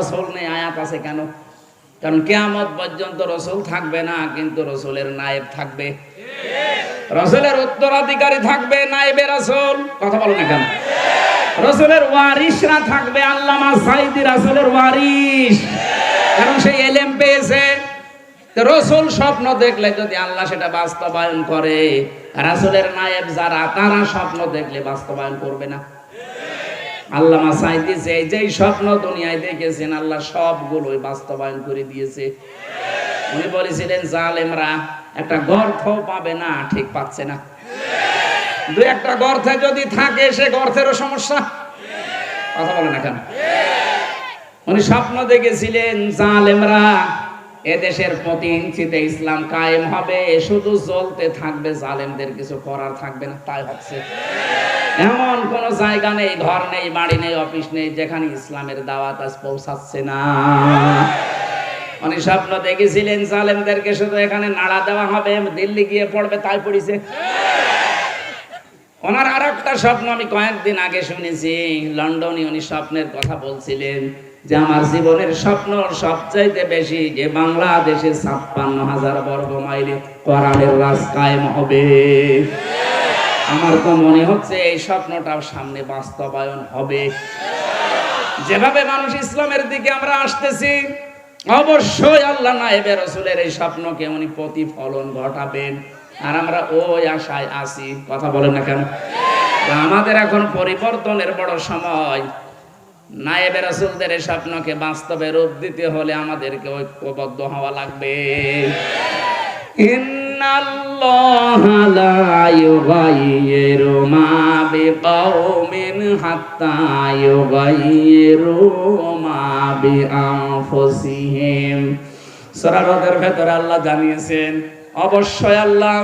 রসুল নেই, আয়াত আছে কেন? কারণ কেয়ামত পর্যন্ত রসুল থাকবে না, কিন্তু রসুলের নায়েব থাকবে। রসুলের উত্তরাধিকারী থাকবে নায়েবে রসুল। কথা বলো না কেন? রসুলের ওয়ারিসরা থাকবে আল্লামা সাইদি রসুলের ওয়ারিস কারণ সেই এলেম পেয়েছে। রসুল স্বপ্ন দেখলে যদি আল্লাহ সেটা বাস্তবায়ন করে, রাসুলের নায়েব যারা, তারা স্বপ্ন দেখলে বাস্তবায়ন করবে না। আল্লামা সাইদি যে যেই স্বপ্ন দুনিয়ায় দেখেছেন, আল্লাহ সবগুলোই বাস্তবায়ন করে দিয়েছে। উনি বলেছিলেন, জালেমরা একটা গর্থ পাবে না, ঠিক পাচ্ছে না। দু একটা গর্থে যদি থাকে, সে গর্থেরও সমস্যা। কথা বলে না কেন? উনি স্বপ্ন দেখেছিলেন, জালেমরা এদেশের প্রতি ইঞ্চিতে ইসলাম কায়েম হবে, শুধু চলতে থাকবে, জালেমদের কিছু করার থাকবে না, তাই হচ্ছে। এমন কোন জায়গা নেই, ঘর নেই, বাড়ি নেই, অফিস নেই, যেখানে ইসলামের দাওয়াত আজ পৌঁছাচ্ছে না। উনি স্বপ্ন দেখেছিলেন জালেমদেরকে শুধু এখানে নাড়া দেওয়া হবে, দিল্লি গিয়ে পড়বে, তাই পড়িছে। ওনার আর একটা স্বপ্ন আমি কয়েকদিন আগে শুনেছি, লন্ডনে উনি স্বপ্নের কথা বলছিলেন যে আমার জীবনের স্বপ্ন সবচাইতে বেশি যে বাংলাদেশে ছাপ্পান্ন হাজার বর্গ মাইলে কোরআনের কায়েম হবে। আমার তো মনে হচ্ছে এই স্বপ্নটাও সামনে বাস্তবায়ন হবে। যেভাবে মানুষ ইসলামের দিকে আমরা আসতেছি, অবশ্যই আল্লাহ নায়েবে রসুলের এই স্বপ্নকে উনি প্রতিফলন ঘটাবেন। আর আমরা ওই আশায় আছি। কথা বলেন না কেন? আমাদের এখন পরিবর্তনের বড় সময়। নায়েবে রসুলদের এই স্বপ্নকে বাস্তবে রূপ দিতে হলে আমাদেরকে ঐক্যবদ্ধ হওয়া লাগবে। ভেতরে আল্লাহ জানিয়েছেন, অবশ্যই আল্লাহ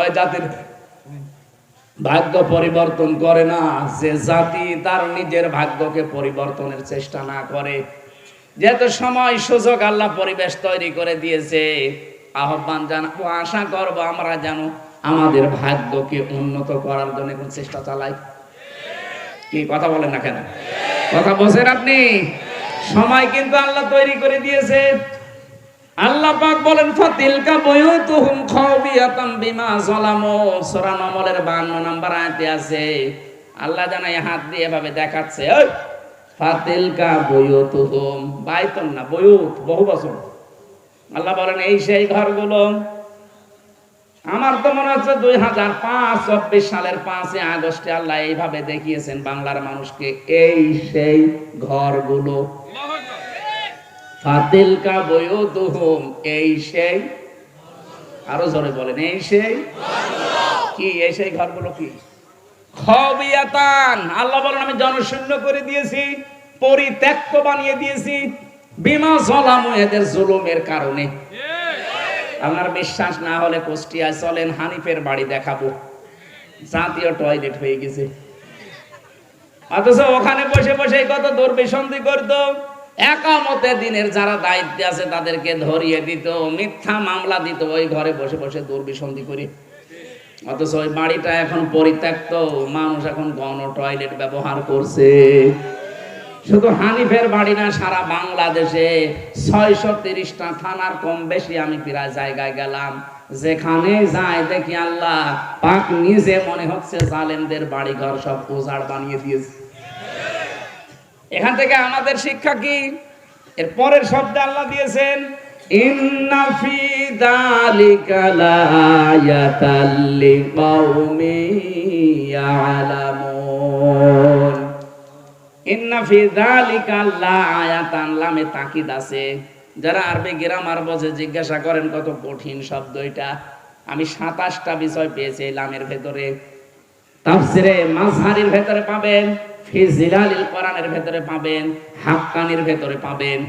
ওই জাতির ভাগ্য পরিবর্তন করে না, যে জাতি তার নিজের ভাগ্যকে পরিবর্তনের চেষ্টা না করে। যেহেতু সময় সুযোগ আল্লাহ পরিবেশ তৈরি করে দিয়েছে আহ্বান জানাব আশা করব আমরা যেন আমাদের ভাগ্যকে উন্নত করার জন্য কোন চেষ্টা চালাই। কি কথা বলেন না কেন? কথা বলছেন আপনি? সময় কিন্তু আল্লাহ তৈরি করে দিয়েছে। আল্লাহ পাক বলেন, ফাতিলকা বুয়ুতুহুম খাওবিয়াতাম বিমা যালামু। সূরা নামলের 52 নাম্বার আয়াতে আছে। আল্লাহ জানাই হাত দিয়ে এভাবে দেখাচ্ছে ওই ফাতিলকা বুয়ুতুহুম। বাইতুন না, বুয়ুত, বহু বছর। আল্লাহ বলেন, এই সেই ঘরগুলো আমার তো মনে হচ্ছে দুই হাজার পাঁচ, চব্বিশ সালের পাঁচই আগস্টে আল্লাহ এইভাবে দেখিয়েছেন বাংলার মানুষকে, এই সেই ঘরগুলো ফাতিলকা বয়ুতুহুম, এই সেই আরও জোরে বলেন, এই সেই কি, এই সেই ঘরগুলো কি? খবিয়াতান, আল্লাহ বলেন, আমি জনশূন্য করে দিয়েছি, পরিত্যক্ত বানিয়ে দিয়েছি বিমা জলামু এদের জুলুমের কারণে। আপনার বিশ্বাস না হলে কুষ্টিয়ায় চলেন, হানিফের বাড়ি দেখাবো। জাতীয় টয়লেট হয়ে গেছে। অথচ ওখানে বসে বসে কত দুর্বিসন্ধি করতো। একামতে দিনের যারা দায়িত্ব আছে তাদেরকে ধরিয়ে দিত, মিথ্যা মামলা দিত, ওই ঘরে বসে বসে দুর্বিসন্ধি করে। অথচ ওই বাড়িটা এখন পরিত্যক্ত, মানুষ এখন গণ টয়লেট ব্যবহার করছে। শুধু হানিফের বাড়ি না, সারা বাংলাদেশে ছয়শো তিরিশটা থানার কম বেশি আমি প্রায় জায়গায় গেলাম। যেখানে যাই দেখি আল্লাহ পাক নিজে মনে হচ্ছে জালেমদের বাড়ি ঘর সব উজাড় বানিয়ে দিয়েছে। এখান থেকে আমাদের শিক্ষা কি? এর পরের শব্দ আল্লাহ দিয়েছেন, ইন্না ফি ইয়ালামুন। যারা আরবি গ্রামার বোঝে জিজ্ঞাসা করেন, কত কঠিন শব্দ এটা। আমি সাতাশটা বিষয় পেয়েছি লামের ভেতরে। মাযহারির ভেতরে পাবেন, ফি কোরআনের ভেতরে পাবেন, হাক্কানির ভেতরে পাবেন।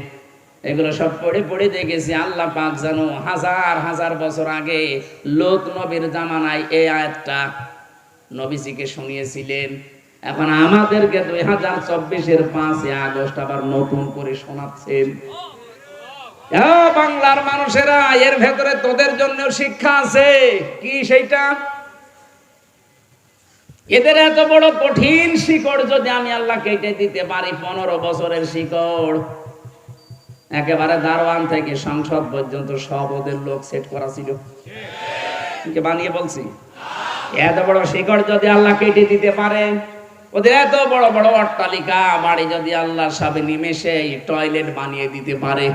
এগুলো সব পড়ে পড়ে দেখেছি, আল্লাহ পাক জানো হাজার হাজার বছর আগে লোক নবীর জামানায় এই আয়াতটা নবীজিকে শুনিয়েছিলেন। এখন আমাদেরকে দুই হাজার চব্বিশের পাঁচই আগস্ট আবার নতুন করে শোনাচ্ছেন বাংলার মানুষেরা, এর ভেতরে তোদের জন্য শিক্ষা আছে। কি সেইটা? এদের এত বড় কঠিন শিকড় যদি আমি আল্লাহ কেটে দিতে পারি, পনেরো বছরের শিকড়। একেবারে দারোয়ান থেকে সংসদ পর্যন্ত সব ওদের লোক সেট করা ছিল। বানিয়ে বলছি? এত বড় শিকড় যদি আল্লাহ কেটে দিতে পারে ওদের এত বড় বড় অট্টালিকা, বাড়ি যদি আল্লাহর সাবে নিমেষে টয়লেট বানিয়ে দিতে পারে।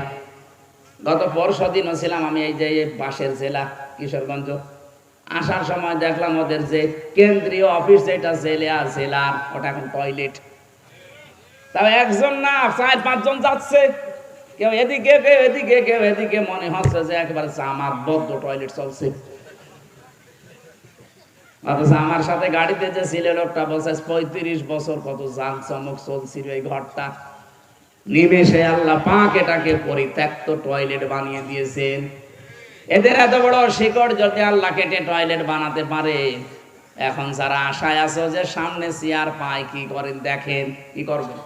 গত পরশু দিনও ছিলাম আমি এই যে বাসের জেলা, কিশোরগঞ্জ। আসার সময় দেখলাম ওদের যে কেন্দ্রীয় অফিস যেটা, জেলা জেলার, ওটা এখন টয়লেট তাও একজন না, চার পাঁচজন যাচ্ছে। কেউ এদিকে কেউ এদিকে কেউ এদিকে, মনে হচ্ছে যে একেবারে আমার বদ্ধ টয়লেট চলছে। অথচ আমার সাথে গাড়িতে যে ছিল লোকটা বলছে, পঁয়ত্রিশ বছর কত জান চমক চলছিল এই ঘরটা। নিমেষে আল্লাহ পাক এটাকে পরিত্যক্ত টয়লেট বানিয়ে দিয়েছেন। এদের এত বড় শিকড় যদি আল্লাহ কেটে টয়লেট বানাতে পারে, এখন যারা আশায় আছো যে সামনে চেয়ার পায়, কি করেন দেখেন, কি করবেন?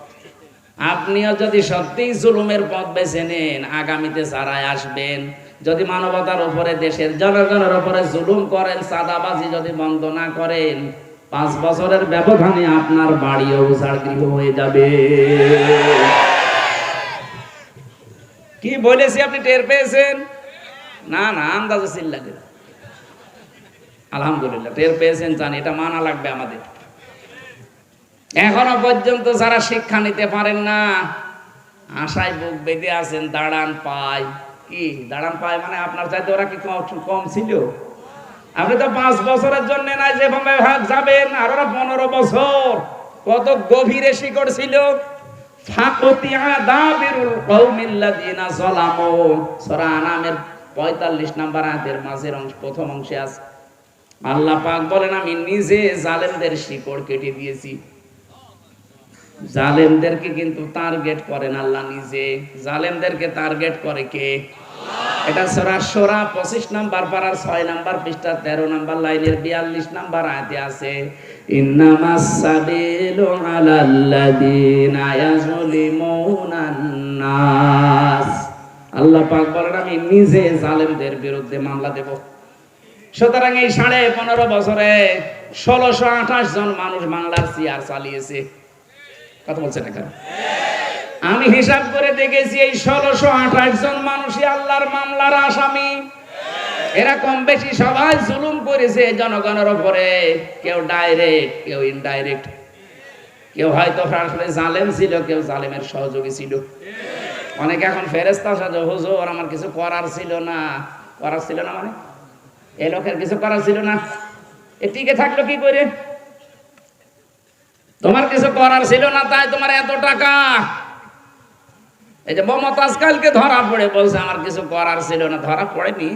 আপনিও যদি সত্যিই জুলুমের পথ বেছে নেন, আগামীতে যারা আসবেন যদি মানবতার উপরে, দেশের জনগণের উপরে জুলুম করেন, সাদাবাজি যদি বন্ধ না করেন, পাঁচ বছরের ব্যবধানে আপনার বাড়িও উজাড় গৃহ হয়ে যাবে। কি বলেছি আপনি টের পেয়েছেন? না না, আন্দাজে সিল লাগে। আলহামদুলিল্লাহ, টের পেয়েছেন, জানি, এটা মানা লাগবে আমাদের। এখনও পর্যন্ত যারা শিক্ষা নিতে পারেন না, আশায় বুক বেঁধে আছেন, দাঁড়ান, পায়। কি, দাঁড়ান পায় মানে আপনার চাইতে ওরা কি কম ছিল? আপনি তো পাঁচ বছরের জন্য না যেভাবে যাবেন, আর ওরা পনেরো বছর কত গভীরে শিকড় ছিল। পঁয়তাল্লিশ নাম্বার আয়াতের মাঝের অংশ প্রথম অংশে আছে। আল্লাহ পাক বলেন, আমি নিজে জালেমদের শিকড় কেটে দিয়েছি। জালেমদেরকে কিন্তু টার্গেট করেন আল্লাহ নিজে। জালেমদেরকে টার্গেট করে কে? এটা পঁচিশ নাম্বার পাড়ার ছয় নাম্বার পৃষ্ঠা, তেরো নাম্বার লাইনের বিয়াল্লিশ নাম্বার আছে আল্লাহ পাক বলেন, আমি নিজে জালেমদের বিরুদ্ধে মামলা দেব। সুতরাং এই সাড়ে পনেরো বছরে ষোলোশো আঠাশ জন মানুষ বাংলার চেয়ার চালিয়েছে। কথা বলছেন এখানে আমি হিসাব করে দেখেছি এই ষোলোশো আঠাশ জন মানুষই আল্লাহর মামলার আসামি। এরা কম বেশি সবাই জুলুম করেছে জনগণের উপরে। কেউ ডাইরেক্ট কেউ ইনডাইরেক্ট কেউ হয়তো আসলে জালেম ছিল, কেউ জালেমের সহযোগী ছিল। অনেকে এখন ফেরেস্তা সাজো, হুজুর, আমার কিছু করার ছিল না। করার ছিল না মানে? এই লোকের কিছু করার ছিল না। এ টিকে থাকল কি করে? তোমার কিছু করার ছিল না, তাই তোমার এত টাকা। এই যে মমতাজ কালকে ধরা পড়ে, বলছে আমার কিছু করার ছিল না, ধরা পড়েনি।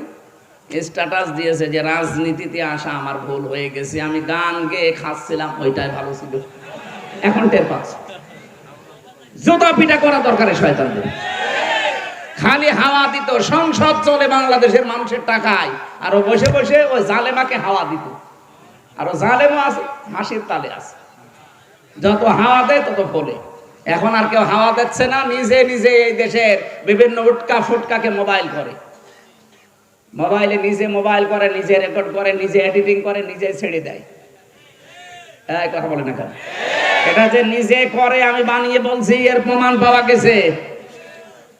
স্ট্যাটাস দিয়েছে যে রাজনীতিতে আসা আমার ভুল হয়ে গেছে, আমি গান গেয়ে খাচ্ছিলাম, ওইটাই ভালো ছিল। এখন টের পাচ্ছি। জোতা পিটা করা দরকার শয়তানদের খালি হাওয়া দিত, সংসদ চলে বাংলাদেশের মানুষের টাকায়, আর বসে বসে ওই জালেমাকে হাওয়া দিত। আর জালেমা আছে হাসির তালে আছে। যত হাওয়া দেয় তত ফলে। এখন আর কেউ হাওয়া দিচ্ছে না, নিজে নিজে এই দেশের বিভিন্ন উটকা ফুটকাকে মোবাইল করে। মোবাইলে নিজে মোবাইল করে, নিজে রেকর্ড করে, নিজে এডিটিং করে, নিজে ছেড়ে দেয়। এই কথা বলে না কেন? এটা যে নিজে করে আমি বানিয়ে বলছি, এর প্রমাণ পাওয়া গেছে।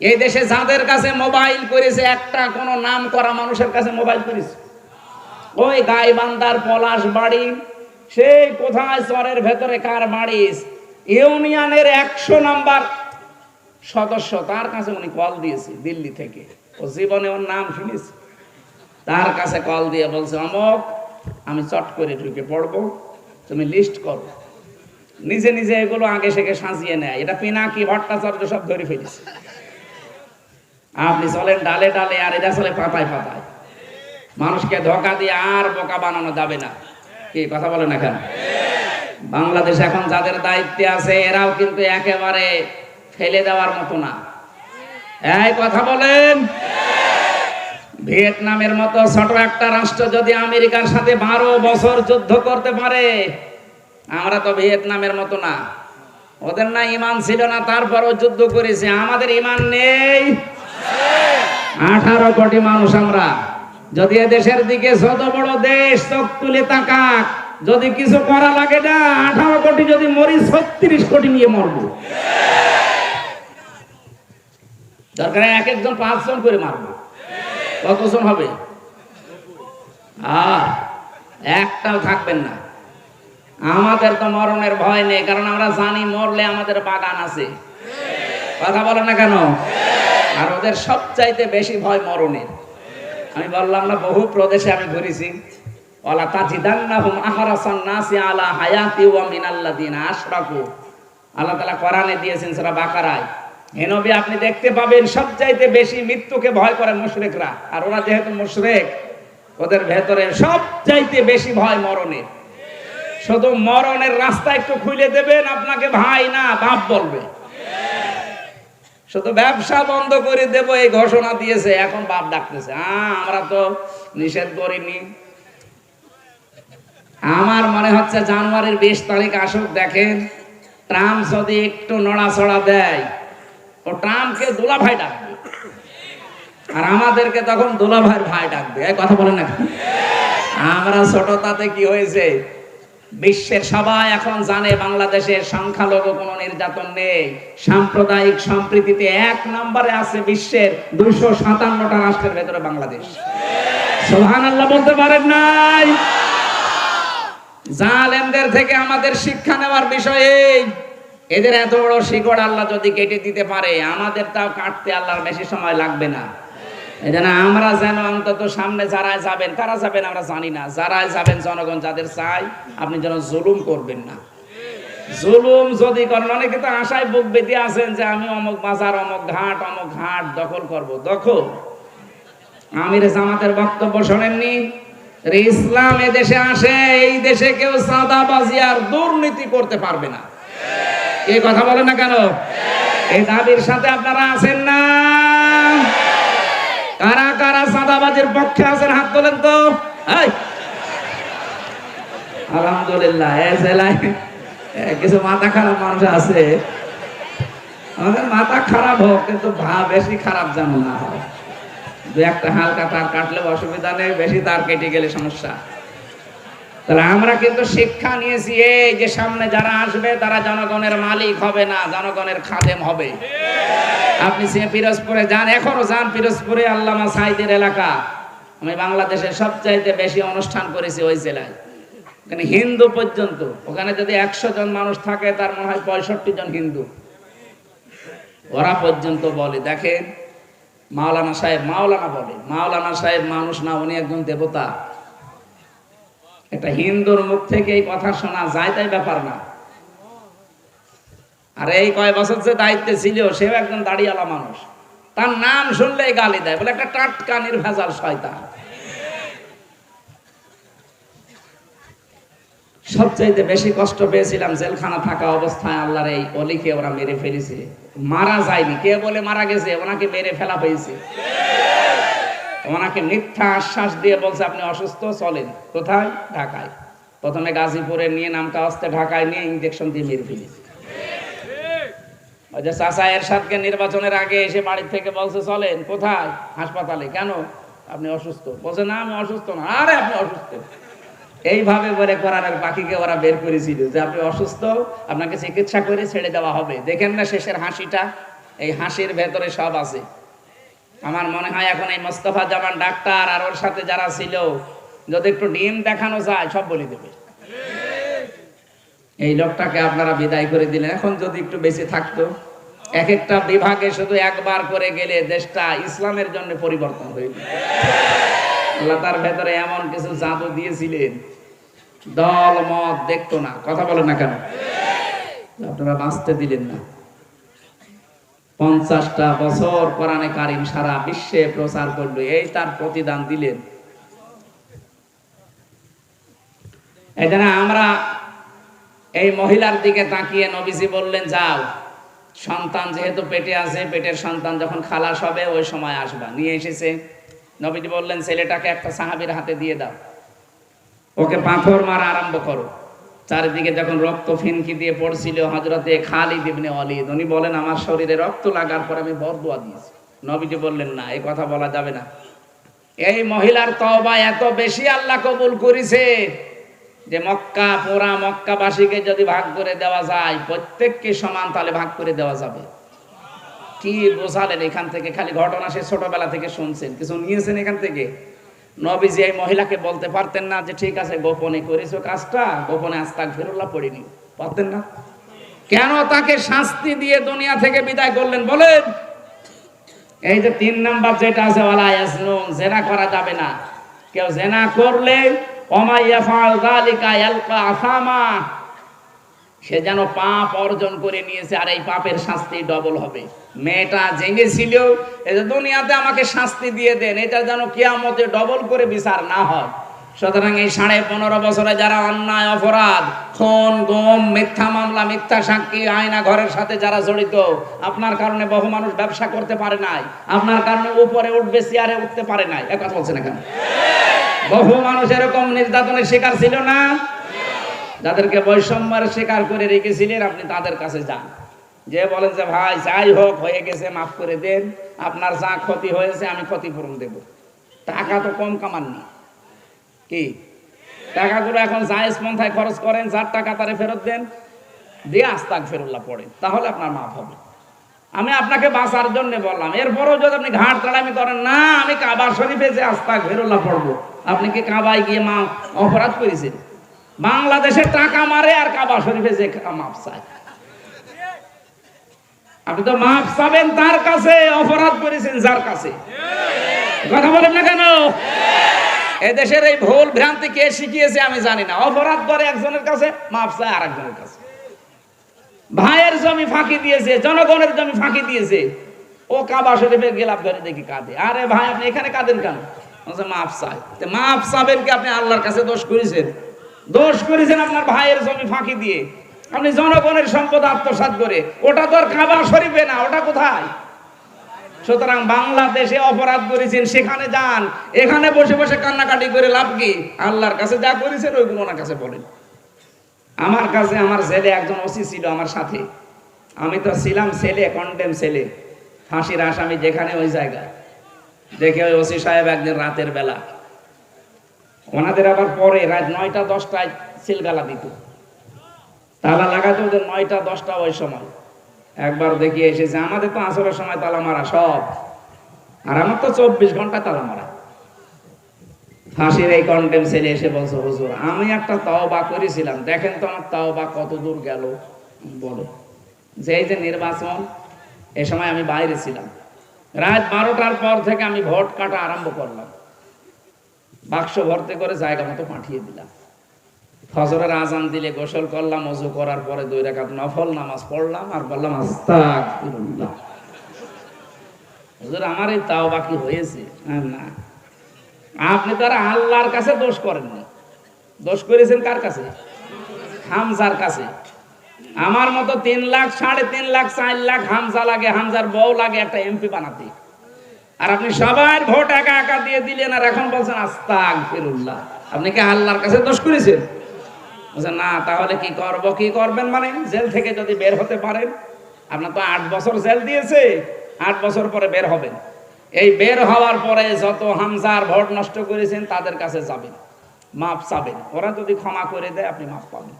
এই দেশে যাদের কাছে মোবাইল করেছে, একটা কোনো নাম করা মানুষের কাছে মোবাইল করেছে। ওই গাইবান্দার পলাশ বাড়ি সেই কোথায় চরের ভেতরে কার বাড়ি ইউনিয়নের একশো নাম্বার সদস্য, তার কাছে উনি কল দিয়েছে দিল্লি থেকে। ও জীবনে ওর নাম শুনেছি। তার কাছে কল দিয়ে বলছে, অমক, আমি চট করে ঢুকে পড়ব, তুমি লিস্ট করো। নিজে নিজে এগুলো আগে সেকে সাজিয়ে নেয়। এটা পিনাকি, ভট্টাচার্য সব ধরে ফেলেছে। আপনি চলেন ডালে ডালে, আর এটা চলে পাতায় পাতায়। মানুষকে ধোকা দিয়ে আর বোকা বানানো যাবে না। কি কথা বলেন এখন বাংলাদেশ এখন যাদের দায়িত্বে আছে, এরাও কিন্তু একেবারে ফেলে দেওয়ার মতো না। এই কথা বলেন। ভিয়েতনামের মতো ছোট একটা রাষ্ট্র যদি আমেরিকার সাথে বারো বছর যুদ্ধ করতে পারে, আমরা তো ভিয়েতনামের মতো না। ওদের না ইমান ছিল না, তারপরও যুদ্ধ করেছে। আমাদের ইমান নেই। আঠারো কোটি মানুষ আমরা। যদি দেশের দিকে ছোট বড় দেশ চোখ তুলে তাকাক, যদি কিছু করা লাগে না, আঠারো কোটি যদি মরি, ছত্রিশ কোটি নিয়ে মরবো। দরকার এক একজন পাঁচজন করে মারবো। কতজন হবে? আহ একটাও থাকবেন না। আমাদের তো মরণের ভয় নেই, কারণ আমরা জানি মরলে আমাদের বাগান আছে। কথা বলেন না কেন? আর ওদের সবচাইতে বেশি ভয় মরণের। আমি বললাম না, বহু প্রদেশে আমি ঘুরেছি। নাসি আলা হায়াতি আশরাকু। আল্লাহ কোরআনে দিয়েছেন বাকারায়। আপনি দেখতে পাবেন সবচাইতে বেশি মৃত্যুকে ভয় করে মুশরিকরা। আর ওরা যেহেতু মুশরিক, ওদের ভেতরে সবচাইতে বেশি ভয় মরণের। শুধু মরণের রাস্তা একটু খুলে দেবেন, আপনাকে ভাই না বাপ বলবে। শুধু ব্যবসা বন্ধ করে দেব এই ঘোষণা দিয়েছে এখন বাপ ডাকতেছে। আহ, আমরা তো নিষেধ করিনি। আমার মনে হচ্ছে জানুয়ারির বিশ তারিখ আসুক দেখেন। ট্রাম্প যদি একটু নড়াচড়া দেয় ও ট্রাম্পকে দোলা ভাই ডাকবে। আর আমাদেরকে তখন দোলা ভাইয়ের ভাই ডাকবে। কথা বলেন না আমরা ছোট তাতে কি হয়েছে? বিশ্বের সবাই এখন জানে বাংলাদেশের সংখ্যালঘু কোনো নির্যাতন নেই। সাম্প্রদায়িক সম্প্রীতিতে এক নম্বরে আছে বিশ্বের দুইশো সাতান্নটা রাষ্ট্রের ভেতরে বাংলাদেশ। সোহান আল্লাহ বলতে পারেন নাই? জালেমদের থেকে আমাদের শিক্ষা নেওয়ার বিষয় এদের এত বড় শিকড় আল্লাহ যদি কেটে দিতে পারে, আমাদের তাও কাটতে আল্লাহর বেশি সময় লাগবে না। এই জন্য আমরা যেন অন্তত সামনে যারাই যাবেন কারা যাবেন, আমরা জানি না। যারাই যাবেন জনগণ, যাদের চাই, আপনি যেন জুলুম করবেন না। জুলুম যদি করেন, অনেকে তো আশায় বুক বেঁধে আছেন যে আমি অমুক বাজার, অমুক ঘাট অমুক ঘাট দখল করব। দখল? আমির জামাতের বক্তব্য শোনেননি? ইসলাম দেশে আসে, এই দেশে কেউ সাদাবাজি আর দুর্নীতি করতে পারবে না। এই কথা বলেন না কেন? এই দাবির সাথে আপনারা আছেন না? কারা কারা সাদাবাজের পক্ষে আছেন? হাত তোলেন তো। আলহামদুলিল্লাহ কিছু মাথা খারাপ মানুষ আছে। আমাদের মাথা খারাপ হোক, কিন্তু ভা বেশি খারাপ যেন না। একটা হালকা তার কাটলে অসুবিধা নেই, বেশি তার কেটে গেলে সমস্যা। তাহলে আমরা কিন্তু শিক্ষা নিয়েছি, এই যে সামনে যারা আসবে, তারা জনগণের মালিক হবে না, জনগণের খাদেম হবে। আপনি সে পিরোজপুরে যান, এখনও যান পিরোজপুরে, আল্লামা সাইদের এলাকা। আমি বাংলাদেশের সবচাইতে বেশি অনুষ্ঠান করেছি ওই জেলায়। ওখানে হিন্দু পর্যন্ত, ওখানে যদি একশো জন মানুষ থাকে, তার মনে হয় পঁয়ষট্টি জন হিন্দু। ওরা পর্যন্ত বলে, দেখেন, মাওলানা সাহেব মাওলানা বলে, মাওলানা সাহেব মানুষ না, উনি একজন দেবতা। একটা হিন্দুর মুখ থেকে এই কথা শোনা যায়, তাই ব্যাপার না। আর এই কয় বছর যে দায়িত্বে ছিল, সেও একজন দাড়িওয়ালা মানুষ। তার নাম শুনলেই গালি দেয়, বলে একটা টাটকা, নির্ভেজাল শয়তান। সবচাইতে বেশি কষ্ট পেয়েছিলাম জেলখানা থাকা অবস্থায় আল্লাহর এই অলিকে ওরা মেরে ফেলেছে। মারা যায়নি। কে বলে মারা গেছে? ওনাকে মেরে ফেলা হয়েছে। ওনাকে মিথ্যা আশ্বাস দিয়ে বলছে, আপনি অসুস্থ, চলেন। কোথায়? ঢাকায়। প্রথমে গাজীপুরে নিয়ে নামকা হস্তে ঢাকায় নিয়ে ইঞ্জেকশন দিয়ে মেরে ফেলেছে যে চাচা এরশাদকে নির্বাচনের আগে এসে বাড়ির থেকে বলছে, চলেন, কোথায়? হাসপাতালে। কেন? আপনি অসুস্থ? বলছে, না, আমি অসুস্থ না। আরে, আপনি অসুস্থ? এইভাবে বলে কোরআনের পাখিকে ওরা বের করেছিল যে, আপনি অসুস্থ, আপনাকে চিকিৎসা করে ছেড়ে দেওয়া হবে। দেখেন না শেষের হাসিটা? এই হাসির ভেতরে সব আছে। আমার মনে হয় এখন এই মোস্তফা জামান ডাক্তার আর ওর সাথে যারা ছিল, যদি একটু ডিম দেখানো যায়, সব বলে দেবে। এই লোকটাকে আপনারা বিদায় করে দিলেন। এখন যদি একটু বেশি থাকতো এক একটা বিভাগে শুধু একবার করে গেলে দেশটা ইসলামের জন্য পরিবর্তন যেত। আল্লাহ তার ভেতরে এমন কিছু জাদু দিয়েছিলেন, দল, মত দেখতো না। কথা বলেন না কেন? আপনারা বাঁচতে দিলেন না। পঞ্চাশটা বছর কোরআনে কারিম সারা বিশ্বে প্রচার করল, এই তার প্রতিদান দিলেন। জন্য আমরা এই মহিলার দিকে তাকিয়ে নবীজি বললেন, যাও, সন্তান যেহেতু পেটে আছে, পেটের সন্তান যখন খালাস হবে, ওই সময় আসবা। নিয়ে এসেছে। নবীজি বললেন, ছেলেটাকে একটা সাহাবীর হাতে দিয়ে দাও। ওকে পাথর মারা আরম্ভ করো। চারিদিকে যখন রক্ত ফিনকি দিয়ে পড়ছিল হজরতে খালিদ ইবনে অলিদ উনি বলেন, আমার শরীরে রক্ত লাগার পর আমি বরদোয়া দিয়েছি। নবীজি বললেন, না এই কথা বলা যাবে না। এই মহিলার তওবা এত বেশি আল্লাহ কবুল করেছে যে মক্কা, পোড়া মক্কাবাসীকে যদি ভাগ করে দেওয়া যায়, প্রত্যেককে সমান তাহলে ভাগ করে দেওয়া যাবে। কি বোঝালেন এখান থেকে? খালি ঘটনা সে ছোটবেলা থেকে শুনছেন। কিছু নিয়েছেন এখান থেকে? নবীজি এই মহিলাকে বলতে পারতেন না যে, ঠিক আছে, গোপনে করেছ কাজটা, গোপনে আস্তাক ফেরুল্লাহ পড়িনি পারতেন না। কেন তাকে শাস্তি দিয়ে দুনিয়া থেকে বিদায় করলেন বলেন? এই যে তিন নাম্বার যেটা আছে, ওয়ালা ইয়াসনুন জেনা করা যাবে না। কেউ জেনা করলে অমাইয়া ফাল যালিকা ইয়ালকা আসামা সে যেন পাপ অর্জন করে নিয়েছে আর এই পাপের শাস্তি ডবল হবে। মেয়েটা এই যে দুনিয়াতে আমাকে শাস্তি দিয়ে দেন এটা যেন কিয়ামতে ডবল করে বিচার না হয়। সুতরাং এই সাড়ে পনেরো বছরে যারা অন্যায় অপরাধ খুন গুম মিথ্যা মামলা মিথ্যা সাক্ষী আয়না ঘরের সাথে যারা জড়িত আপনার কারণে বহু মানুষ ব্যবসা করতে পারে নাই আপনার কারণে উপরে উঠবে চেয়ারে উঠতে পারে নাই। এক কথা বলছেন এখানে। বহু মানুষ এরকম নির্যাতনের শিকার ছিল না? যাদেরকে বৈষম্যের শিকার করে রেখেছিলেন, আপনি তাদের কাছে যান। যে বলেন যে, ভাই, যাই হোক, হয়ে গেছে, মাফ করে দেন। আপনার যা ক্ষতি হয়েছে, আমি ক্ষতিপূরণ দেব। টাকা তো কম কামাননি। কি? টাকাগুলো এখন জায়েজ পন্থায় খরচ করেন, যার টাকা তারে ফেরত দেন। দিয়ে আস্তাক ফেরুল্লাহ পড়েন। তাহলে আপনার মাফ হবে। আমি আপনাকে বাঁচার জন্য বললাম। এরপরেও যদি আপনি ঘাট তাড়ামি করেন, না, আমি কাবা শরীফে যে আস্তাক ফেরুল্লাহ পড়ব, আপনি কি কাবায় গিয়ে মা অপরাধ করেছেন? বাংলাদেশে টাকা মারে আর কাবা শরীফে যে মাপ চায়। আপনি তো মাপ চাবেন তার কাছে, অপরাধ করেছেন যার কাছে। কথা বলেন না কেন? এদেশের এই ভুল ভ্রান্তি কে শিখিয়েছে আমি জানি না। অপরাধ করে একজনের কাছে, মাপ চায় আর একজনের কাছে। ভাইয়ের জমি ফাঁকি দিয়েছে, জনগণের জমি ফাঁকি দিয়েছে। ও কাবা শরীফে গেলাপ ধরে দেখি কাঁদে। আরে ভাই, আপনি এখানে কাঁদেন কেন? মাপ চাই মাপ চাবেন কি আপনি আল্লাহর কাছে দোষ করেছেন? দোষ করেছেন আপনার ভাইয়ের জমি ফাঁকি দিয়ে। আপনি জনগণের সম্পদ আত্মসাৎ করে, ওটা তো আর কাবা শরীফে না, ওটা কোথায়? সুতরাং বাংলাদেশে অপরাধ করেছেন, সেখানে যান। এখানে বসে বসে কান্নাকাটি করে লাভ কি? আল্লাহর কাছে যা করেছেন, ওইগুলো ওনার কাছে বলেন। আমার কাছে আমার ছেলে একজন ওসি ছিল আমার সাথে। আমি তো ছিলাম ছেলে কন্ডেম ছেলে। ফাঁসির আসামি যেখানে, ওই জায়গায়। দেখে ওই ওসি সাহেব একদিন রাতের বেলা ওনাদের আবার পরে রাত নয়টা, দশটায় সিলগালা দিত। তালা লাগাতো ওদের নয়টা, দশটা ওই সময়। একবার দেখি এসেছে, আমাদের তো আসরের সময় তালা মারা সব। আর আমার তো চব্বিশ ঘণ্টা তালা মারা। ফাঁসির এই কন্টেম ছেলে এসে বলছে, হুজুর, আমি একটা তাওবা করেছিলাম। দেখেন তো আমার তাওবা কত দূর গেল। বলো যে এই যে নির্বাচন, এ সময় আমি বাইরে ছিলাম। রাত বারোটার পর থেকে আমি ভোট কাটা আরম্ভ করলাম। বাক্স ভর্তি করে জায়গা মতো পাঠিয়ে দিলাম। ফজরের আজান দিলে গোসল করলাম, অজু করার পরে দুই রাকাত নফল নামাজ পড়লাম আর বললাম, আস্তাগফিরুল্লাহ। হুজুর, আমার এই তাও বাকি হয়েছে? না আপনি তো আল্লাহর কাছে দোষ করেননি। দোষ করেছেন কার কাছে? হামজার কাছে। আমার মতো তিন লাখ, সাড়ে তিন লাখ, চার লাখ হামজা লাগে, হামজার বউ লাগে একটা এমপি বানাতে। আর আপনি সবার ভোট একা একা দিয়ে দিলেন, আর এখন বলছেন আস্তাক ফিরুল্লাহ আপনি কি আল্লাহর কাছে দোষ করেছেন? বলছেন, না, তাহলে কি করব, কি করবেন মানে? জেল থেকে যদি বের হতে পারেন, আপনার তো আট বছর জেল দিয়েছে, আট বছর পরে বের হবেন। এই বের হওয়ার পরে যত হামজার ভোট নষ্ট করেছেন, তাদের কাছে যাবেন মাপ চাবেন। ওরা যদি ক্ষমা করে দেয়, আপনি মাপ পাবেন।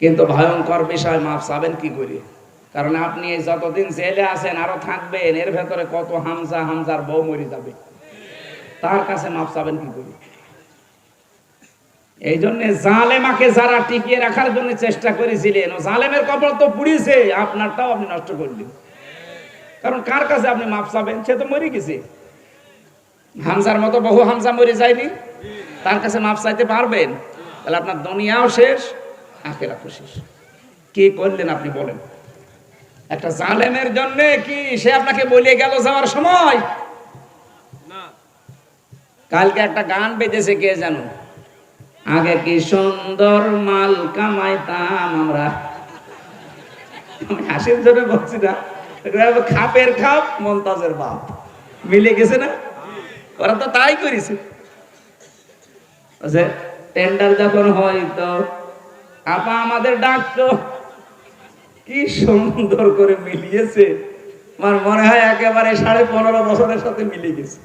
কিন্তু ভয়ঙ্কর বিষয় মাপ চাবেন কি করে? কারণ আপনি যতদিন জেলে আছেন, আরও থাকবেন, এর ভেতরে কত হামজা, হামজার বউ মরে যাবে। তার কাছে মাপ চাবেন কি করে? এই জন্য জালেমাকে যারা টিকিয়ে রাখার জন্য চেষ্টা করেছিলেন, ও জালেমের কপাল তো পুড়িয়েছে, আপনারটাও আপনি নষ্ট করলেন। কারণ কার কাছে আপনি মাপ চাবেন? সে তো মরে গেছে। হামজার মতো বহু হামজা মরে যায়নি। তার কাছে মাপ চাইতে পারবেন? তাহলে আপনার দুনিয়াও শেষ, আখেরাতও শেষ। কি করলেন আপনি বলেন? একটা জালেমের জন্য কি সে আপনাকে বলে গেল যাওয়ার সময়? কালকে একটা গান বেজেছে কে জানো? আগে কি সুন্দর মাল কামাইতাম আমরা? আমি হাসির জন্য বলছি না। খাপের খাপ মমতাজের বাপ। মিলে গেছে না? ওরা তো তাই করেছে। টেন্ডার যখন হয় তো আপা আমাদের ডাকতো। কি সুন্দর করে মিলিয়েছে। আমার মনে হয় একেবারে সাড়ে পনেরো বছরের সাথে মিলে গেছে।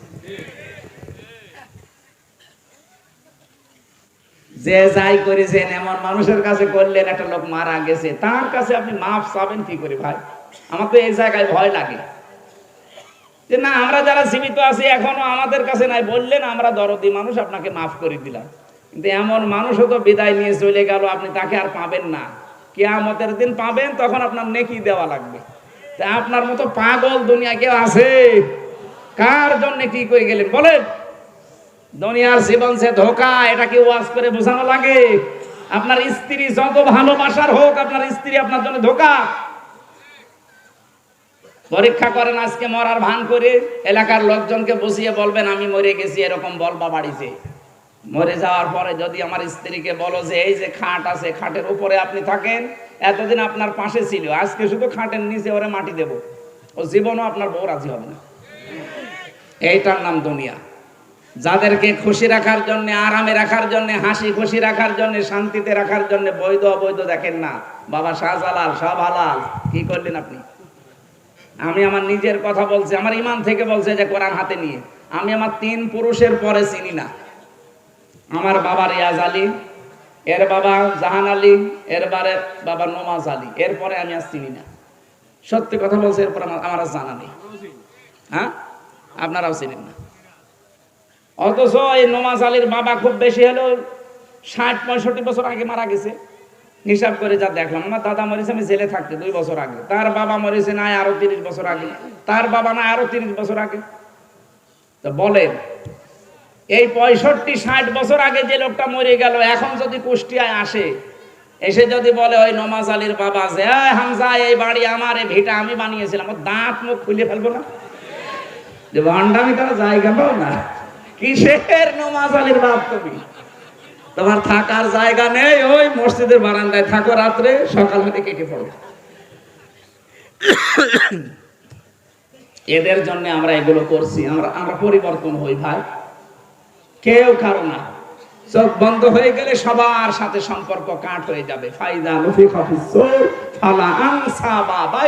যে যাই করেছেন, এমন মানুষের কাছে করলেন, একটা লোক মারা গেছে। তার কাছে আপনি মাপ চাবেন কি করে ভাই? আমার তো এই জায়গায় ভয় লাগে। যে না, আমরা যারা জীবিত আছি, এখনও আমাদের কাছে নাই। বললেন, আমরা দরদি মানুষ, আপনাকে মাফ করে দিলাম। কিন্তু এমন মানুষও তো বিদায় নিয়ে চলে গেল, আপনি তাকে আর পাবেন না। কেয়ামতের দিন পাবেন, তখন আপনার নেকি দেওয়া লাগবে। তা আপনার মতো পাগল দুনিয়া কেউ আছে? কার জন্য কি করে গেলেন? বলেন। দুনিয়ার জীবন সে ধোকা, এটা কি ওয়াজ করে বোঝানো লাগে? আপনার স্ত্রী যত ভালোবাসার হোক, আপনার স্ত্রী আপনার জন্য ধোকা। পরীক্ষা করেন আজকে মরার ভান করে, এলাকার লোকজনকে বসিয়ে বলবেন, আমি মরে গেছি, এরকম বলবা বাড়িতে। মরে যাওয়ার পরে যদি আমার স্ত্রীকে বলো যে এই যে খাট আছে, খাটের উপরে আপনি থাকেন, এতদিন আপনার পাশে ছিল, আজকে শুধু খাটের নিচে ওরে মাটি দেব। ও জীবনও আপনার বউ রাজি হবে না। এইটার নাম দুনিয়া। যাদেরকে খুশি রাখার জন্য, আরামে রাখার জন্য, হাসি খুশি রাখার জন্য, শান্তিতে রাখার জন্য বৈধ অবৈধ দেখেন না। বাবা শাহজালাল, সব হালাল। কি করলেন আপনি? আমি আমার নিজের কথা বলছি, আমার ইমান থেকে বলছে যে কোরআন হাতে নিয়ে। আমি আমার তিন পুরুষের পরে চিনি না। আমার বাবা রিয়াজ আলী এর বাবা জাহান আলী এর বারে বাবা নমাজ আলী। এরপরে আমি আর চিনি না। সত্যি কথা বলছে এরপর আমার আমার আর জানা নেই। হ্যাঁ? আপনারাও চিনেন না। অথচ এই নমাজ আলীর বাবা খুব বেশি হলো ষাট পঁয়ষট্টি বছর আগে মারা গেছে। হিসাব করে যা দেখলাম। আমার দাদা মরেছে আমি জেলে থাকতে দুই বছর আগে। তার বাবা মরেছে না আরও তিরিশ বছর আগে। তার বাবা না আরও তিরিশ বছর আগে। তো বলেন এই পঁয়ষট্টি, ষাট বছর আগে যে লোকটা মরে গেল, এখন যদি কুষ্টিয়ায় আসে, এসে যদি বলে, ওই নমাজ আলীর বাবা যে হামজা, এই বাড়ি আমার, এই ভিটা আমি বানিয়েছিলাম, ওর দাঁত মুখ খুলে ফেলব না? যে ভান্ডামি তারা জায়গা পাও না। কিসের নমাজ আলীর বাপ তুমি? তোমার থাকার জায়গা নেই, ওই মসজিদের বারান্দায় থাকো রাত্রে, সকাল হতে কেটে পড়ো। এদের জন্য আমরা এগুলো করছি, আমরা আমরা পরিবর্তন হই, ভাই। কেউ কারও না। চোখ বন্ধ হয়ে গেলে সবার সাথে সম্পর্ক কাট হয়ে যাবে। ফাইদা ফালা আনসাবা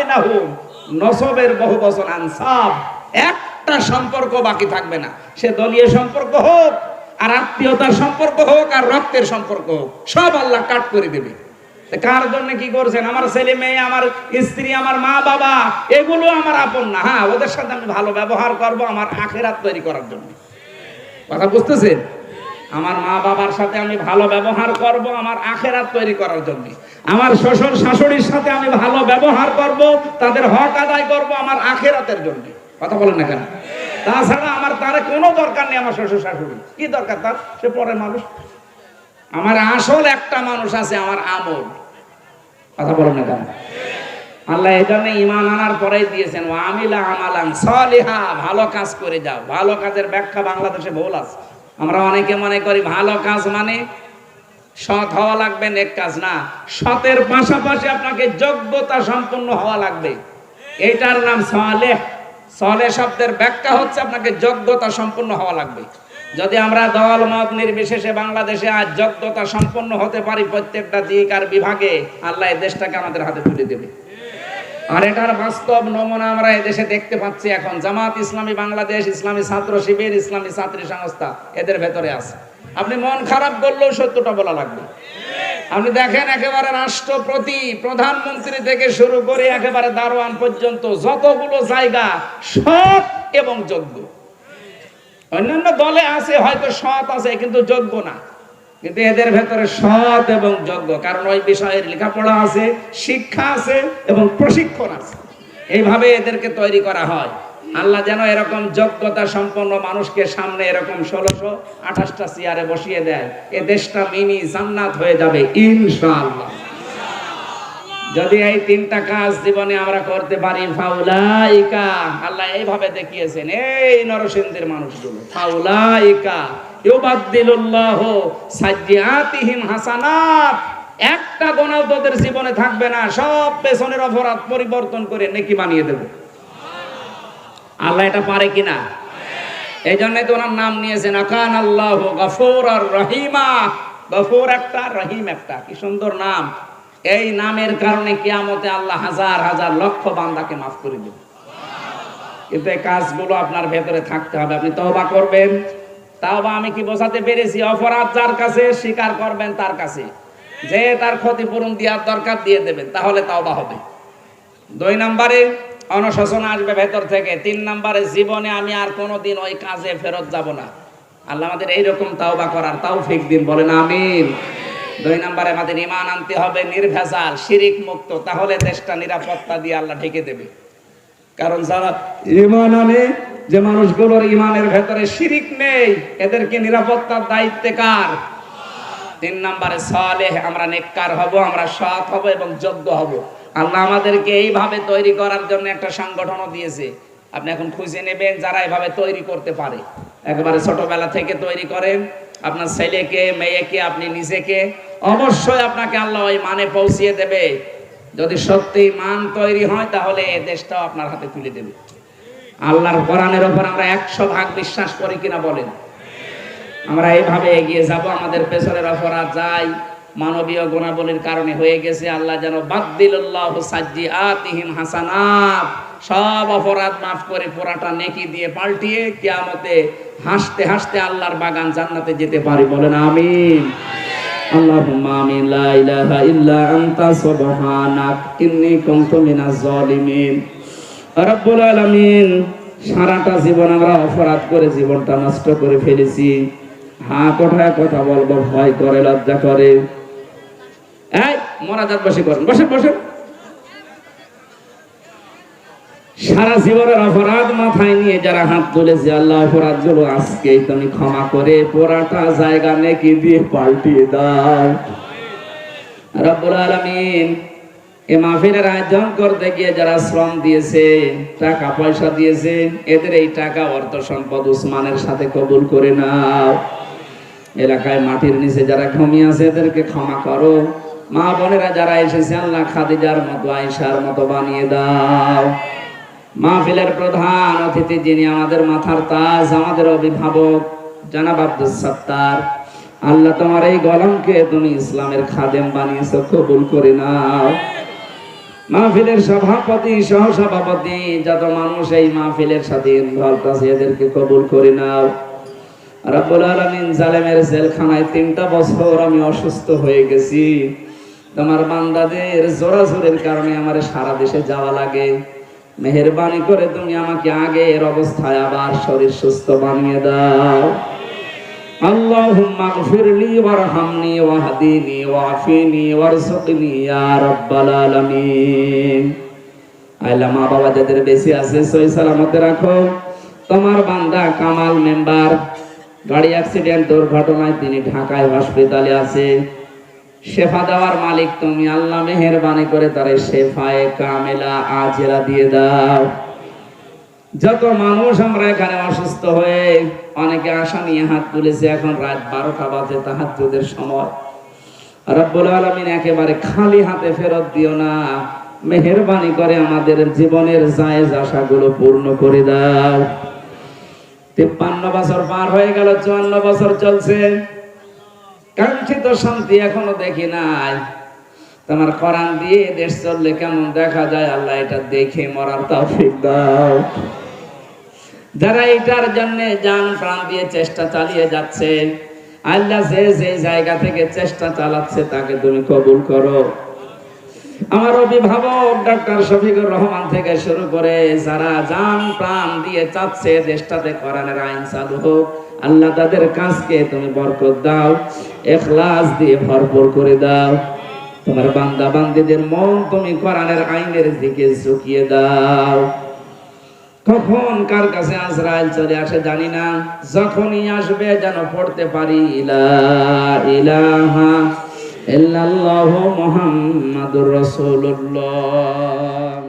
নসবের বহু আনসাব। একটা সম্পর্ক বাকি থাকবে না। সে দলীয় সম্পর্ক হোক, আর আত্মীয়তার সম্পর্ক হোক, আর রক্তের সম্পর্ক হোক, সব আল্লাহ কাট করে দেবে। কার জন্য কি করছেন? আমার ছেলে মেয়ে, আমার স্ত্রী, আমার মা বাবা, এগুলো আমার আপন না। হ্যাঁ ওদের সাথে আমি ভালো ব্যবহার করব আমার আখেরাত তৈরি করার জন্য। কথা বুঝতেছেন? আমার মা বাবার সাথে আমি ভালো ব্যবহার করব, আমার আখেরাত তৈরি করার জন্য। আমার শ্বশুর শাশুড়ির সাথে আমি ভালো ব্যবহার করব, তাদের হক আদায় করব আমার আখেরাতের জন্য। কথা বলেন না কেন? তাছাড়া আমার তার কোনো দরকার নেই আমার শ্বশুর শাশুড়ি কি দরকার তার? সে পরের মানুষ। আমার আসল একটা মানুষ আছে, আমার আমল। কথা বলেন না কেন? আল্লাহ এই জন্য ইমান আনার পরেই দিয়েছেন ও আমিলা আমালান সলিহা ভালো কাজ করে যাও। ভালো কাজের ব্যাখ্যা বাংলাদেশে ভুল আছে। আমরা অনেকে মনে করি ভালো কাজ মানে সৎ হওয়া লাগবে, নেক কাজ না। সতের পাশাপাশি আপনাকে যোগ্যতা সম্পন্ন হওয়া লাগবে। এইটার নাম সলেহ। সলে শব্দের ব্যাখ্যা হচ্ছে আপনাকে যোগ্যতা সম্পন্ন হওয়া লাগবে। যদি আমরা দল, মত নির্বিশেষে বাংলাদেশে আজ যোগ্যতা সম্পন্ন হতে পারি প্রত্যেকটা দিক আর বিভাগে, আল্লাহ এই দেশটাকে আমাদের হাতে তুলে দেবে। আর এটার বাস্তব নমুনা আমরা এদেশে দেখতে পাচ্ছি এখন। জামাত ইসলামী বাংলাদেশ, ইসলামী ছাত্র শিবির, ইসলামী ছাত্রী সংস্থা এদের ভেতরে আছে। আপনি মন খারাপ করলেও সত্যটা বলা লাগবে। আপনি দেখেন একেবারে রাষ্ট্রপতি, প্রধানমন্ত্রী থেকে শুরু করে একেবারে দারোয়ান পর্যন্ত যতগুলো জায়গা সৎ এবং যোগ্য। অন্যান্য দলে আছে, হয়তো সৎ আছে, কিন্তু যোগ্য না। কিন্তু এদের ভেতরে সৎ এবং যোগ্য। কারণ ওই বিষয়ের লেখাপড়া আছে, শিক্ষা আছে এবং প্রশিক্ষণ আছে। এইভাবে এদেরকে তৈরি করা হয়। আল্লাহ যেন এরকম যোগ্যতা সম্পন্ন মানুষকে সামনে এরকম ষোলোশো আঠাশটা চেয়ারে বসিয়ে দেয়, এ দেশটা মিনি জান্নাত হয়ে যাবে, ইনশাআল্লাহ। যদি এই তিনটা কাজ জীবনে আমরা করতে পারি, ফাউলাইকা, আল্লাহ এইভাবে দেখিয়েছেন, এই নরসিংদীর মানুষগুলো, ফাউলাইকা। একটা গোনাও তোদের জীবনে থাকবে না, সব পেছনের অপরাধ পরিবর্তন করে নেকি বানিয়ে দেবে। আল্লাহ এটা পারে কিনা? এই জন্যই তো ওনার নাম নিয়েছেন আকান আল্লাহ গফুর আর রহিমা। গফুর একটা, রহিম একটা, কি সুন্দর নাম। এই নামের কারণে কিয়ামতে আল্লাহ হাজার হাজার লক্ষ বান্দাকে মাফ করে দেবে। কিন্তু এই কাজগুলো আপনার ভেতরে থাকতে হবে, আপনি তওবা করবেন। তাওবা আমি কি বোঝাতে পেরেছি? অপরাধ যার কাছে, স্বীকার করবেন তার কাছে। যে তার ক্ষতিপূরণ দেওয়ার দরকার দিয়ে দেবেন, তাহলে তাওবা হবে। দুই নম্বরে অনুশোচনা আসবে ভেতর থেকে। তিন নম্বরে, জীবনে আমি আর কোনোদিন ওই কাজে ফেরত যাব না। আল্লাহ আমাদের এইরকম তাওবা করার তাও ফিক দিন, বলেন আমিন। দুই নম্বরে, আমাদের ইমান আনতে হবে, নির্ভেজাল, শিরিক মুক্ত। তাহলে দেশটা নিরাপত্তা দিয়ে আল্লাহ ঢেকে দেবে। কারণ যারা ইমান আনে যে মানুষগুলোর ইমানের ভেতরে শিরিক নেই, এদেরকে নিরাপত্তার দায়িত্বে কার? তিন নম্বরে সালেহ, আমরা নেককার হব, আমরা সৎ হব এবং যোগ্য হব। আল্লাহ আমাদেরকে এইভাবে তৈরি করার জন্য একটা সংগঠনও দিয়েছে। আপনি এখন খুঁজে নেবেন যারা এভাবে তৈরি করতে পারে। একেবারে ছোটবেলা থেকে তৈরি করেন। আপনার ছেলেকে, মেয়েকে, আপনি নিজেকে। অবশ্যই আপনাকে আল্লাহ ওই মানে পৌঁছিয়ে দেবে। যদি সত্যি মান তৈরি হয়, তাহলে এ দেশটাও আপনার হাতে তুলে দেবে। আল্লাহর কোরআনের ওপর আমরা একশো ভাগ বিশ্বাস করি কিনা বলেন। আমরা এইভাবে এগিয়ে যাব, আমাদের পেছনের অপরাধ যাই, মানবীয় গুণাবলীর কারণে হয়ে গেছে। আল্লাহ যেন বাদ্দিল্লাহ সাজ্জি আতিহিম হাসানাত, সব অপরাধ মাফ করে পোড়াটা নেকি দিয়ে পাল্টিয়ে কিয়ামতে হাসতে হাসতে আল্লাহর বাগান জান্নাতে যেতে পারি। বলেন আমিন। আল্লাহুম্মা আমিন। লা ইলাহা ইল্লা আনতা, সুবহানাক, ইন্নী কুনতু মিনাজ জালিমিন রব্বুল আলামিন সারাটা জীবন আমরা অপরাধ করে জীবনটা নষ্ট করে ফেলেছি। হা কোথায় কথা বলব? ভয় করে, লজ্জা করে। সারা জীবনের অপরাধ মাথায় নিয়ে যারা হাত তুলেছে, আল্লাহ অপরাধগুলো আজকেই তুমি ক্ষমা করে পোড়াটা জায়গা নেকি দিয়ে পাল্টিয়ে দাও। রব্বুল আলামিন মাহফিলের আয়োজন করতে গিয়ে যারা শ্রম দিয়েছে, টাকা পয়সা দিয়েছে, এদের এই টাকা অর্থ সম্পদ উসমানের সাথে কবুল করে নাও। এলাকায় মাটির নিচে যারা ঘুমিয়ে আছে, এদেরকে ক্ষমা করো। মা বোনেরা যারা এসেছে, আল্লাহ খাদিজার মতো, আয়েশার মতো বানিয়ে দাও। মাহফিলের প্রধান অতিথি যিনি আমাদের মাথার তাজ, আমাদের অভিভাবক জানাব আব্দুল সত্তার। আল্লাহ তোমার এই গলমকে তুমি ইসলামের খাদেম বানিয়েছো, কবুল করে নাও। মাহফিলের সভাপতি সহ সভাপতি যত মানুষ এই মাহফিলের সাথে ইনভলভ আছে, এদেরকে কবুল করে নাও জালেমের জেলখানায় তিনটা বছর আমি অসুস্থ হয়ে গেছি। তোমার বান্দাদের জোরাজোরের কারণে আমার সারা দেশে যাওয়া লাগে। মেহেরবানি করে তুমি আমাকে আগের অবস্থায় আবার শরীর সুস্থ বানিয়ে দাও। আলামিন। আল্লাহ মা বাবা, যাদের বেশি আছে, সই সালামতে রাখো। তোমার বান্দা কামাল মেম্বার, গাড়ি অ্যাক্সিডেন্ট দুর্ঘটনায় তিনি ঢাকায় হসপিটালে আছে। শেফা দেওয়ার মালিক, তুমি আল্লাহ মেহেরবানি করে তারে শেফায়ে কামেলা আজেরা দিয়ে দাও। যত মানুষ আমরা এখানে অসুস্থ হয়ে অনেকে আশা নিয়ে হাত তুলেছে, এখন রাত বারোটা বাজে তাহাজ্জুদের সময়। রব্বুল আলামিন একেবারে খালি হাতে ফেরত দিও না, মেহেরবানি করে আমাদের জীবনের জায়েজ আশাগুলো পূর্ণ করে দাও। তিপ্পান্ন বছর পার হয়ে গেল, চুয়ান্ন বছর চলছে। কাঙ্ক্ষিত শান্তি এখনও দেখি নাই। তোমার কোরআন দিয়ে দেশ চললে কেমন দেখা যায়? আল্লাহ এটা দেখে মরার তৌফিক দাও। যারা এটার জন্য যান প্রাণ দিয়ে চেষ্টা চালিয়ে যাচ্ছে, আল্লাহ যে যে জায়গা থেকে চেষ্টা চালাচ্ছে তাকে তুমি কবুল করো। আমার অভিভাবক ডক্টর শফিকুর রহমান থেকে শুরু করে যারা যান প্রাণ দিয়ে চাচ্ছে দেশটাতে কোরআনের আইন চালু হোক, আল্লাহ তাদের কাজকে তুমি বরকত দাও, এখলাস দিয়ে ভরপুর করে দাও। তোমার বান্দা বান্দিদের মন তুমি কোরআনের আইনের দিকে ঝুঁকিয়ে দাও। কখন কার কাছে আজরাইল চলে আসে জানি না, যখনই আসবে যেন পড়তে পারি ইলা ইলাহা ইল্লাল্লাহু মুহাম্মাদুর রাসূলুল্লাহ।